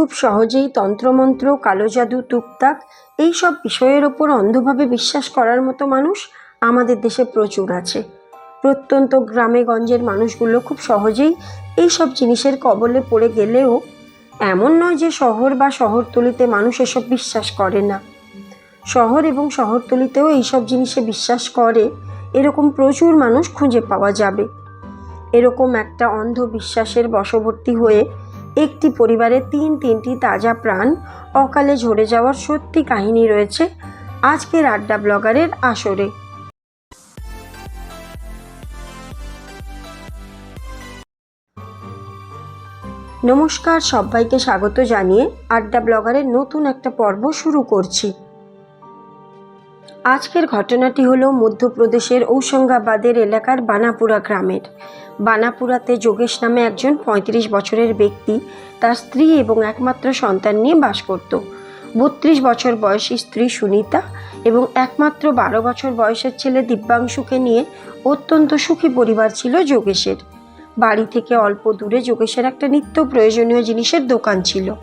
খুব সহজেই তন্ত্রমন্ত্র কালো জাদু টুকটাক এই সব বিষয়ের ওপর অন্ধভাবে বিশ্বাস করার মতো মানুষ আমাদের দেশে প্রচুর আছে। প্রত্যন্ত গ্রামে গঞ্জের মানুষগুলো খুব সহজেই এই সব জিনিসের কবলে পড়ে গেলেও এমন নয় যে শহর বা শহরতলিতে মানুষ এসব বিশ্বাস করে না। শহর এবং শহরতলিতেও এইসব জিনিসে বিশ্বাস করে, এরকম প্রচুর মানুষ খুঁজে পাওয়া যাবে। এরকম একটা অন্ধবিশ্বাসের বশবর্তী হয়ে একটি পরিবারে তিন তিনটি তাজা প্রাণ, অকালে ঝরে যাওয়ার সত্যি কাহিনী রয়েছে আজকের আড্ডা ব্লগারের আসরে। নমস্কার, সবাইকে স্বাগত জানিয়ে আড্ডা ব্লগারের নতুন একটা পর্ব শুরু করছি। আজকের ঘটনাটি হলো মধ্যপ্রদেশের ঔসঙ্গাবাদের এলাকার বানাপুরা গ্রামের। বানাপুরাতে যোগেশ নামে একজন পঁয়ত্রিশ বছরের ব্যক্তি তার স্ত্রী এবং একমাত্র সন্তান নিয়ে বাস করত। বত্রিশ বছর বয়সী স্ত্রী সুনিতা এবং একমাত্র বারো বছর বয়সের ছেলে দিব্যাংশুকে নিয়ে অত্যন্ত সুখী পরিবার ছিল যোগেশের। বাড়ি থেকে অল্প দূরে যোগেশের একটা নিত্য প্রয়োজনীয় জিনিসের দোকান ছিল।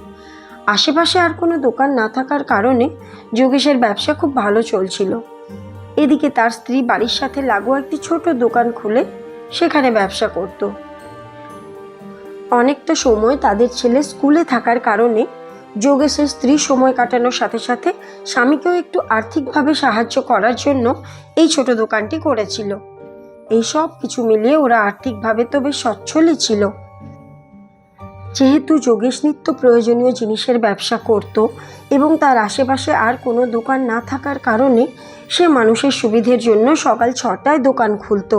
আশেপাশে আর কোনো দোকান না থাকার কারণে যোগেশের ব্যবসা খুব ভালো চলছিল। এদিকে তার স্ত্রী বাড়ির সাথে লাগোয়া একটি ছোট দোকান খুলে সেখানে ব্যবসা করত। অনেকটা সময় তাদের ছেলে স্কুলে থাকার কারণে যোগেশের স্ত্রী সময় কাটানোর সাথে সাথে স্বামীকেও একটু আর্থিকভাবে সাহায্য করার জন্য এই ছোট দোকানটি করেছিল। এই সব কিছু মিলিয়ে ওরা আর্থিকভাবে তো বেশ সচ্ছলই ছিল। যেহেতু যোগেশ নিত্য প্রয়োজনীয় জিনিসের ব্যবসা করত এবং তার আশেপাশে আর কোনো দোকান না থাকার কারণে সে মানুষের সুবিধের জন্য সকাল ছটায় দোকান খুলতো।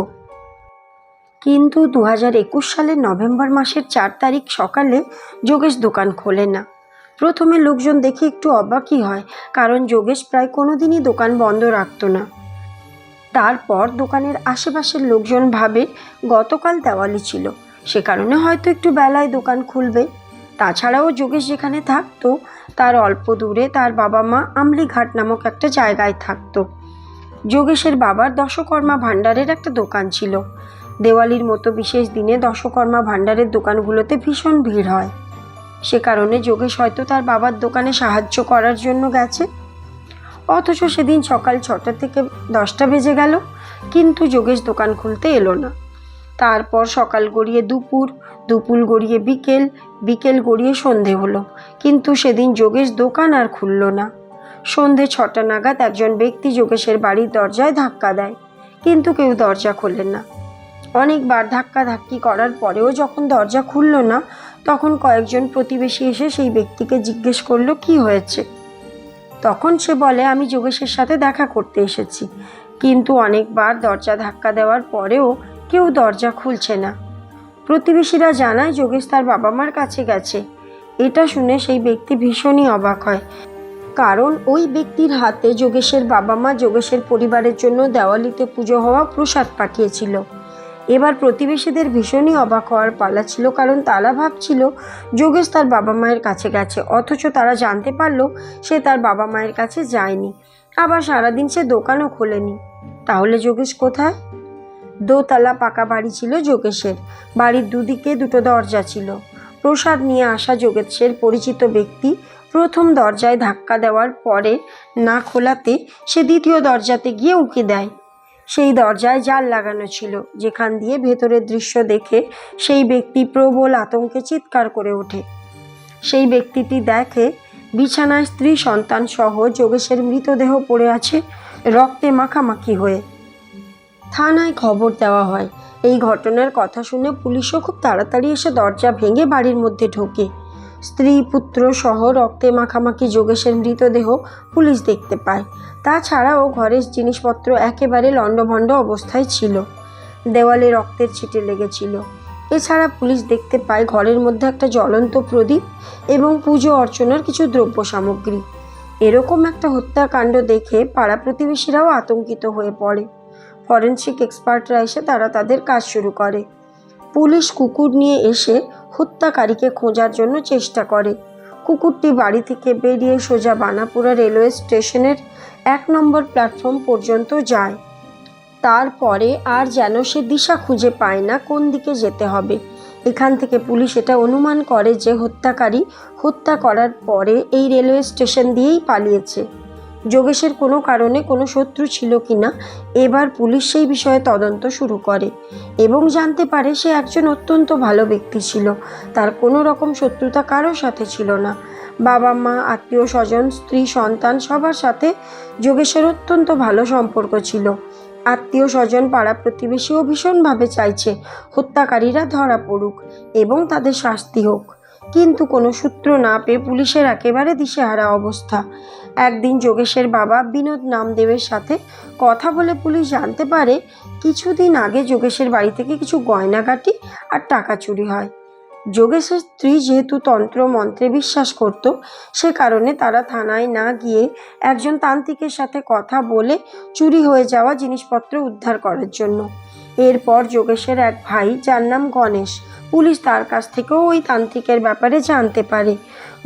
কিন্তু দু হাজার একুশ সালের নভেম্বর মাসের চার তারিখ সকালে যোগেশ দোকান খোলে না। প্রথমে লোকজন দেখে একটু অবাকই হয়, কারণ যোগেশ প্রায় কোনো দিনই দোকান বন্ধ রাখতো না। তারপর দোকানের আশেপাশের লোকজন ভাবে গতকাল দেওয়ালি ছিল। সে কারণে হয়তো একটু বেলায় দোকান খুলবে। তাছাড়াও যোগেশ যেখানে থাকতো, তার অল্প দূরে তার বাবা মা আমলিঘাট নামক একটা জায়গায় থাকতো। যোগেশের বাবার দশকর্মা ভাণ্ডারের একটা দোকান ছিল। দেওয়ালির মতো বিশেষ দিনে দশকর্মা ভাণ্ডারের দোকানগুলোতে ভীষণ ভিড় হয়। সে কারণে যোগেশ হয়তো তার বাবার দোকানে সাহায্য করার জন্য গেছে। অথচ সেদিন সকাল ছটা থেকে দশটা বেজে গেল, কিন্তু যোগেশ দোকান খুলতে এলো না। তারপর সকাল গড়িয়ে দুপুর দুপুর গড়িয়ে বিকেল বিকেল গড়িয়ে সন্ধে হলো। কিন্তু সেদিন যোগেশ দোকান আর খুলল না। সন্ধে ছটা নাগাদ একজন ব্যক্তি যোগেশের বাড়ির দরজায় ধাক্কা দেয়, কিন্তু কেউ দরজা খোলেন না। অনেকবার ধাক্কা ধাক্কি করার পরেও যখন দরজা খুলল না, তখন কয়েকজন প্রতিবেশী এসে সেই ব্যক্তিকে জিজ্ঞেস করল, কি হয়েছে? তখন সে বলে, আমি যোগেশের সাথে দেখা করতে এসেছি। কিন্তু অনেকবার দরজা ধাক্কা দেওয়ার পরেও কেউ দরজা খুলছে না। প্রতিবেশীরা জানায় যোগেশ তার বাবা মার কাছে গেছে। এটা শুনে সেই ব্যক্তি ভীষণই অবাক হয়। কারণ ওই ব্যক্তির হাতে যোগেশের বাবা মা যোগেশের পরিবারের জন্য দেওয়ালিতে পুজো হওয়া প্রসাদ পাঠিয়েছিল। এবার প্রতিবেশীদের ভীষণই অবাক হওয়ার পালা ছিল কারণ তারা ভাবছিল যোগেশ তার বাবা মায়ের কাছে গেছে। অথচ তারা জানতে পারল সে তার বাবা মায়ের কাছে যায়নি। আবার সারাদিন সে দোকানও খোলেনি। তাহলে যোগেশ কোথায়? দোতলা পাকা বাড়ি ছিল যোগেশের। বাড়ির দুদিকে দুটো দরজা ছিল। প্রসাদ নিয়ে আসা যোগেশের পরিচিত ব্যক্তি প্রথম দরজায় ধাক্কা দেওয়ার পরে না খোলাতে সে দ্বিতীয় দরজাতে গিয়ে উকি দেয়। সেই দরজায় জাল লাগানো ছিল, যেখান দিয়ে ভেতরের দৃশ্য দেখে সেই ব্যক্তি প্রবল আতঙ্কে চিৎকার করে ওঠে। সেই ব্যক্তিটি দেখে বিছানায় স্ত্রী সন্তান সহ যোগেশের মৃতদেহ পড়ে আছে রক্তে মাখামাখি হয়ে। থানায় খবর দেওয়া হয়। এই ঘটনার কথা শুনে পুলিশও খুব তাড়াতাড়ি এসে দরজা ভেঙে বাড়ির মধ্যে ঢোকে। স্ত্রী, পুত্র সহ রক্তে মাখামাখি যোগেশের মৃতদেহ পুলিশ দেখতে পায়। তাছাড়াও ঘরের জিনিসপত্র একেবারে লণ্ডভণ্ড অবস্থায় ছিল। দেওয়ালে রক্তের ছিটে লেগেছিল। এছাড়া পুলিশ দেখতে পায় ঘরের মধ্যে একটা জ্বলন্ত প্রদীপ এবং পুজো অর্চনার কিছু দ্রব্য সামগ্রী। এরকম একটা হত্যাকাণ্ড দেখে পাড়া প্রতিবেশীরাও আতঙ্কিত হয়ে পড়ে। ফরেন্সিক এক্সপার্টরা এসে তারা তাদের কাজ শুরু করে। পুলিশ কুকুর নিয়ে এসে হত্যাকারীকে খোঁজার জন্য চেষ্টা করে। কুকুরটি বাড়ি থেকে বেরিয়ে সোজা বানাপুরা রেলওয়ে স্টেশনের এক নম্বর প্ল্যাটফর্ম পর্যন্ত যায়। তারপরে আর যেন সে দিশা খুঁজে পায় না কোন দিকে যেতে হবে। এখান থেকে পুলিশ এটা অনুমান করে যে হত্যাকারী হত্যা করার পরে এই রেলওয়ে স্টেশন দিয়েই পালিয়েছে। যোগেশের কোনো কারণে কোনো শত্রু ছিল কিনা এবার পুলিশ সেই বিষয়ে তদন্ত শুরু করে এবং জানতে পারে সে একজন অত্যন্ত ভালো ব্যক্তি ছিল। তার কোনো রকম শত্রুতা কারোর সাথে ছিল না। বাবা মা, আত্মীয় স্বজন, স্ত্রী, সন্তান সবার সাথে যোগেশের অত্যন্ত ভালো সম্পর্ক ছিল। আত্মীয় স্বজন পাড়া প্রতিবেশীও ভীষণভাবে চাইছে হত্যাকারীরা ধরা পড়ুক এবং তাদের শাস্তি হোক। কিন্তু কোনো সূত্র না পেয়ে পুলিশের একেবারে দিশেহারা অবস্থা। একদিন যোগেশের বাবা বিনোদ নামদেবের সাথে কথা বলে পুলিশ জানতে পারে কিছুদিন আগে যোগেশের বাড়ি থেকে কিছু গয়নাগাটি আর টাকা চুরি হয়। যোগেশের স্ত্রী যেহেতু তন্ত্র মন্ত্রে বিশ্বাস করত, সে কারণে তারা থানায় না গিয়ে একজন তান্ত্রিকের সাথে কথা বলে চুরি হয়ে যাওয়া জিনিসপত্র উদ্ধার করার জন্য। এরপর যোগেশের এক ভাই, যার নাম গণেশ। পুলিশ তার কাছ থেকেও ওই তান্ত্রিকের ব্যাপারে জানতে পারে।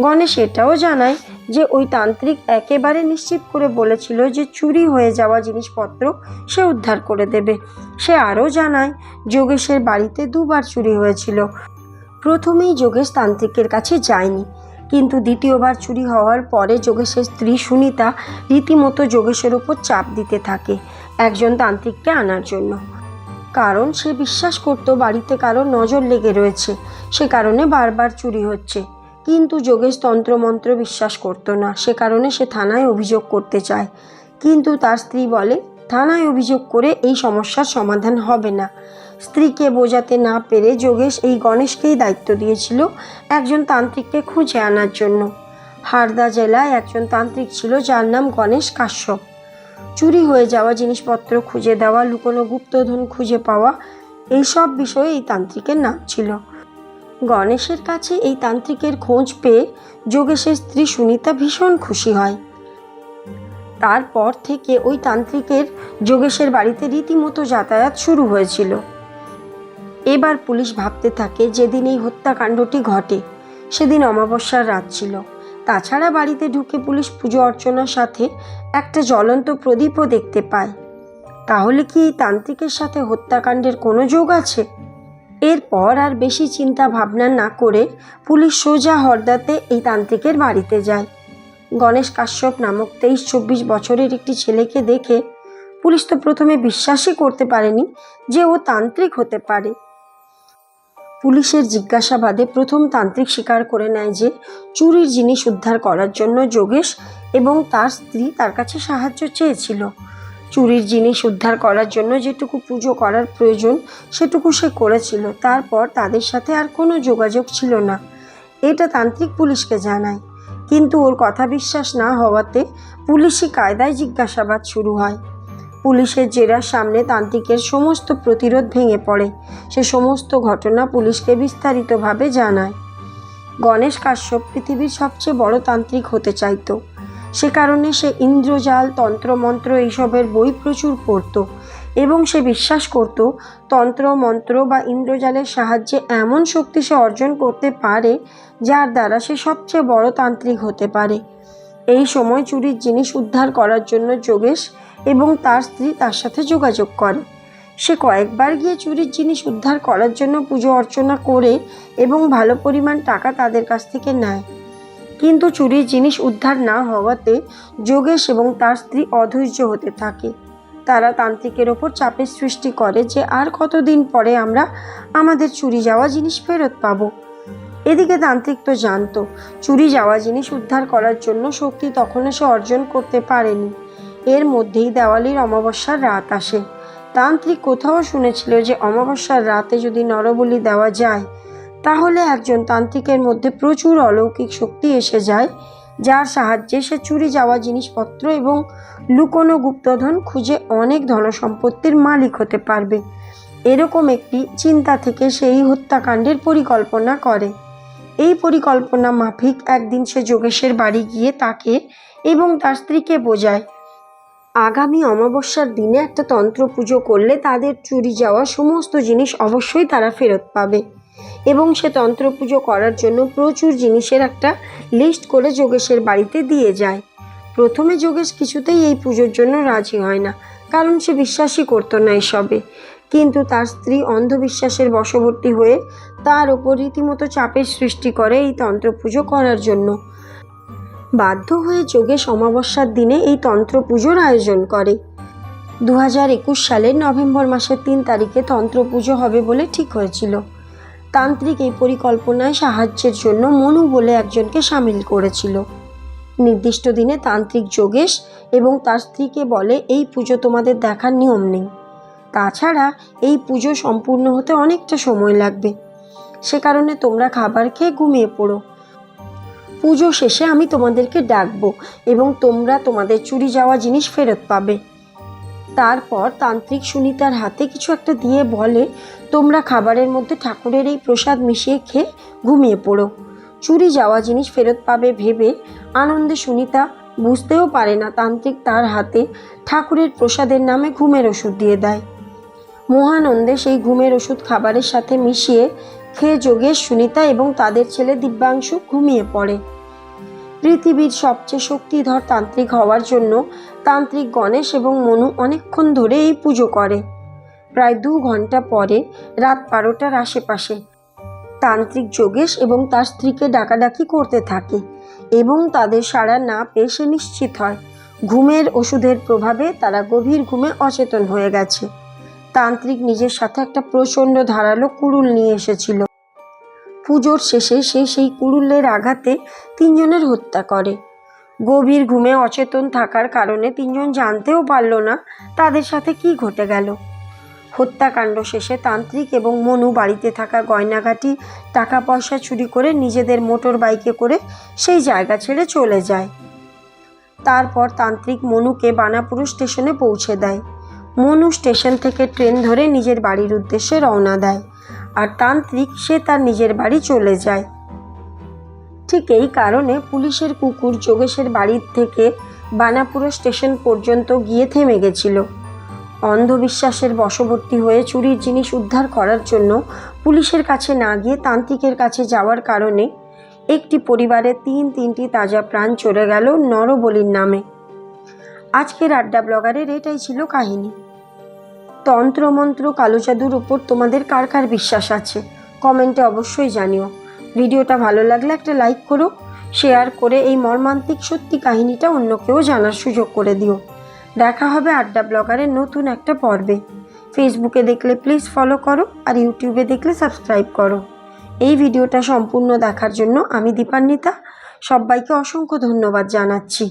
গণেশ এটাও জানায় যে, ওই তান্ত্রিক একেবারে নিশ্চিত করে বলেছিল যে, চুরি হয়ে যাওয়া জিনিসপত্র সে উদ্ধার করে দেবে। সে আরও জানায়, যোগেশের বাড়িতে দুবার চুরি হয়েছিল। প্রথমেই যোগেশ তান্ত্রিকের কাছে যায়নি। কিন্তু দ্বিতীয়বার চুরি হওয়ার পরে যোগেশের স্ত্রী সুনিতা রীতিমতো যোগেশের উপর চাপ দিতে থাকে। একজন তান্ত্রিককে আনার জন্য। কারণ সে বিশ্বাস করত বাড়িতে কারও নজর লেগে রয়েছে। সে কারণে বারবার চুরি হচ্ছে। কিন্তু যোগেশ তন্ত্রমন্ত্র বিশ্বাস করতো না। সে কারণে সে থানায় অভিযোগ করতে চায়। কিন্তু তার স্ত্রী বলে, থানায় অভিযোগ করে এই সমস্যার সমাধান হবে না। স্ত্রীকে বোঝাতে না পেরে যোগেশ এই গণেশকেই দায়িত্ব দিয়েছিল একজন তান্ত্রিককে খুঁজে আনার জন্য। হারদা জেলায় একজন তান্ত্রিক ছিল যার নাম গণেশ কাশ্যপ। চুরি হয়ে যাওয়া জিনিসপত্র খুঁজে দেওয়া, লুকোনো গুপ্তধন খুঁজে পাওয়া এই সব বিষয়ে এই তান্ত্রিকের নাম ছিল। গণেশের কাছে এই তান্ত্রিকের খোঁজ পেয়ে যোগেশের স্ত্রী সুনিতা ভীষণ খুশি হয়। তারপর থেকে ওই তান্ত্রিকের যোগেশের বাড়িতে রীতিমতো যাতায়াত শুরু হয়েছিল। এবার পুলিশ ভাবতে থাকে, যেদিন এই হত্যাকাণ্ডটি ঘটে, সেদিন অমাবস্যার রাত ছিল। তাছাড়া বাড়িতে ঢুকে পুলিশ পুজো অর্চনার সাথে একটা জ্বলন্ত প্রদীপও দেখতে পায়। তাহলে কি এই তান্ত্রিকের সাথে হত্যাকাণ্ডের কোনো যোগ আছে? এরপর আর বেশি চিন্তা ভাবনা না করে পুলিশ সোজা হরদাতে এই তান্ত্রিকের বাড়িতে যায়। গণেশ কাশ্যপ নামক তেইশ চব্বিশ বছরের একটি ছেলেকে দেখে পুলিশ তো প্রথমে বিশ্বাসই করতে পারেনি যে ও তান্ত্রিক হতে পারে। পুলিশের জিজ্ঞাসাবাদে প্রথম তান্ত্রিক স্বীকার করে নেয় যে, চুরির জিনিস উদ্ধার করার জন্য যোগেশ এবং তার স্ত্রী তার কাছে সাহায্য চেয়েছিল। চুরির জিনিস উদ্ধার করার জন্য যেটুকু পুজো করার প্রয়োজন, সেটুকু সে করেছিল। তারপর তাদের সাথে আর কোনো যোগাযোগ ছিল না। এটা তান্ত্রিক পুলিশকে জানায়। কিন্তু ওর কথা বিশ্বাস না হওয়াতে পুলিশি কায়দায় জিজ্ঞাসাবাদ শুরু হয়। পুলিশের জেরার সামনে তান্ত্রিকের সমস্ত প্রতিরোধ ভেঙে পড়ে। সে সমস্ত ঘটনা পুলিশকে বিস্তারিতভাবে জানায়। গণেশ কাশ্যপ পৃথিবীর সবচেয়ে বড় তান্ত্রিক হতে চাইতো। সে কারণে সে ইন্দ্রজাল, তন্ত্রমন্ত্র এইসবের বই প্রচুর পড়ত এবং সে বিশ্বাস করত তন্ত্র মন্ত্র বা ইন্দ্রজালের সাহায্যে এমন শক্তি সে অর্জন করতে পারে যার দ্বারা সে সবচেয়ে বড় তান্ত্রিক হতে পারে। এই সময় চুরির জিনিস উদ্ধার করার জন্য যোগেশ এবং তার স্ত্রী তার সাথে যোগাযোগ করে। সে কয়েকবার গিয়ে চুরির জিনিস উদ্ধার করার জন্য পুজো অর্চনা করে এবং ভালো পরিমাণ টাকা তাদের কাছ থেকে নেয়। কিন্তু চুরির জিনিস উদ্ধার না হওয়াতে যোগেশ এবং তার স্ত্রী অধৈর্য হতে থাকে। তারা তান্ত্রিকের ওপর চাপের সৃষ্টি করে যে আর কতদিন পরে আমরা আমাদের চুরি যাওয়া জিনিস ফেরত পাবো। এদিকে তান্ত্রিক তো জানতো, চুরি যাওয়া জিনিস উদ্ধার করার জন্য শক্তি তখনও সে অর্জন করতে পারেনি। এর মধ্যেই দেওয়ালির অমাবস্যার রাত আসে। তান্ত্রিক কোথাও শুনেছিল যে অমাবস্যার রাতে যদি নরবলি দেওয়া যায়, তাহলে একজন তান্ত্রিকের মধ্যে প্রচুর অলৌকিক শক্তি এসে যায়, যার সাহায্যে সে চুরি যাওয়া জিনিসপত্র এবং লুকোনো গুপ্তধন খুঁজে অনেক ধনসম্পত্তির মালিক হতে পারবে। এরকম একটি চিন্তা থেকে সেই হত্যাকাণ্ডের পরিকল্পনা করে। এই পরিকল্পনা মাফিক একদিন সে যোগেশের বাড়ি গিয়ে তাকে এবং তার স্ত্রীকে বোঝায়। আগামী অমাবস্যার দিনে একটা তন্ত্র পুজো করলে তাদের চুরি যাওয়া সমস্ত জিনিস অবশ্যই তারা ফেরত পাবে। এবং সে তন্ত্র পুজো করার জন্য প্রচুর জিনিসের একটা লিস্ট করে যোগেশের বাড়িতে দিয়ে যায়। প্রথমে যোগেশ কিছুতেই এই পুজোর জন্য রাজি হয় না, কারণ সে বিশ্বাসই করতো না এসবে। কিন্তু তার স্ত্রী অন্ধবিশ্বাসের বশবর্তী হয়ে তার ওপর রীতিমতো চাপের সৃষ্টি করে এই তন্ত্র পুজো করার জন্য। বাধ্য হয়ে যোগেশ অমাবস্যার দিনে এই তন্ত্র পুজোর আয়োজন করে। দু হাজার একুশ সালের নভেম্বর মাসের তিন তারিখে তন্ত্র পুজো হবে বলে ঠিক হয়েছিল। তান্ত্রিক এই পরিকল্পনায় সাহায্যের জন্য মনু বলে একজনকে সামিল করেছিল। নির্দিষ্ট দিনে তান্ত্রিক যোগেশ এবং তার স্ত্রীকে বলে, এই পুজো তোমাদের দেখার নিয়ম নেই। তাছাড়া এই পুজো সম্পূর্ণ হতে অনেকটা সময় লাগবে। সে কারণে তোমরা খাবার খেয়ে ঘুমিয়ে পড়ো। পুজো শেষে আমি তোমাদেরকে ডাকবো এবং তোমরা তোমাদের চুরি যাওয়া জিনিস ফেরত পাবে। তারপর তান্ত্রিক সুনিতার হাতে কিছু একটা দিয়ে বলে, তোমরা খাবারের মধ্যে ঠাকুরের এই প্রসাদ মিশিয়ে খেয়ে ঘুমিয়ে পড়ো। চুরি যাওয়া জিনিস ফেরত পাবে ভেবে আনন্দে সুনিতা বুঝতেও পারে না তান্ত্রিক তার হাতে ঠাকুরের প্রসাদের নামে ঘুমের ওষুধ দিয়ে দেয়। মহানন্দে সেই ঘুমের ওষুধ খাবারের সাথে মিশিয়ে খেয়ে যোগেশ সুনিতা এবং তাদের ছেলে দিব্যাংশু ঘুমিয়ে পড়ে। পৃথিবীর সবচেয়ে শক্তিধর তান্ত্রিক হওয়ার জন্য তান্ত্রিক গণেশ এবং মনু অনেকক্ষণ ধরে এই পুজো করে। প্রায় দু ঘণ্টা পরে রাত বারোটার আশেপাশে তান্ত্রিক যোগেশ এবং তার স্ত্রীকে ডাকাডাকি করতে থাকে এবং তাদের সাড়া না পেয়ে সে নিশ্চিত হয়। ঘুমের ওষুধের প্রভাবে তারা গভীর ঘুমে অচেতন হয়ে গেছে। তান্ত্রিক নিজের সাথে একটা প্রচণ্ড ধারালো কুড়ুল নিয়ে এসেছিল। পুজোর শেষে সে সেই কুড়ুলের আঘাতে তিনজনের হত্যা করে। গভীর ঘুমে অচেতন থাকার কারণে তিনজন জানতেও পারল না তাদের সাথে কি ঘটে গেল। হত্যাকাণ্ড শেষে তান্ত্রিক এবং মনু বাড়িতে থাকা গয়নাগাটি টাকা পয়সা চুরি করে নিজেদের মোটর বাইকে করে সেই জায়গা ছেড়ে চলে যায়। তারপর তান্ত্রিক মনুকে বানাপুর স্টেশনে পৌঁছে দেয়। মনু স্টেশন থেকে ট্রেন ধরে নিজের বাড়ির উদ্দেশ্যে রওনা দেয়। আর তান্ত্রিক, সে তার নিজের বাড়ি চলে যায়। ঠিক এই কারণে পুলিশের কুকুর যোগেশের বাড়ির থেকে বানাপুর স্টেশন পর্যন্ত গিয়ে থেমে গেছিল। অন্ধবিশ্বাসের বশবর্তী হয়ে চুরির জিনিস উদ্ধার করার জন্য পুলিশের কাছে না গিয়ে তান্ত্রিকের কাছে যাওয়ার কারণে একটি পরিবারে তিন তিনটি তাজা প্রাণ চলে গেল নরবলির নামে। আজকের আড্ডা ব্লগারের এটাই ছিল কাহিনী। তন্ত্রমন্ত্র কালো জাদুর উপর তোমাদের কার কার বিশ্বাস আছে? কমেন্টে অবশ্যই জানিও। ভিডিওটা ভালো লাগলে একটা লাইক করো, শেয়ার করে এই মর্মান্তিক সত্যি কাহিনীটা অন্যকেও জানার সুযোগ করে দিও। দেখা হবে আড্ডা ব্লগারের নতুন একটা পর্বে। ফেসবুকে দেখলে প্লিজ ফলো করো আর ইউটিউবে দেখলে সাবস্ক্রাইব করো। এই ভিডিওটা সম্পূর্ণ দেখার জন্য আমি দীপান্বিতা, সবাইকে অসংখ্য ধন্যবাদ জানাচ্ছি।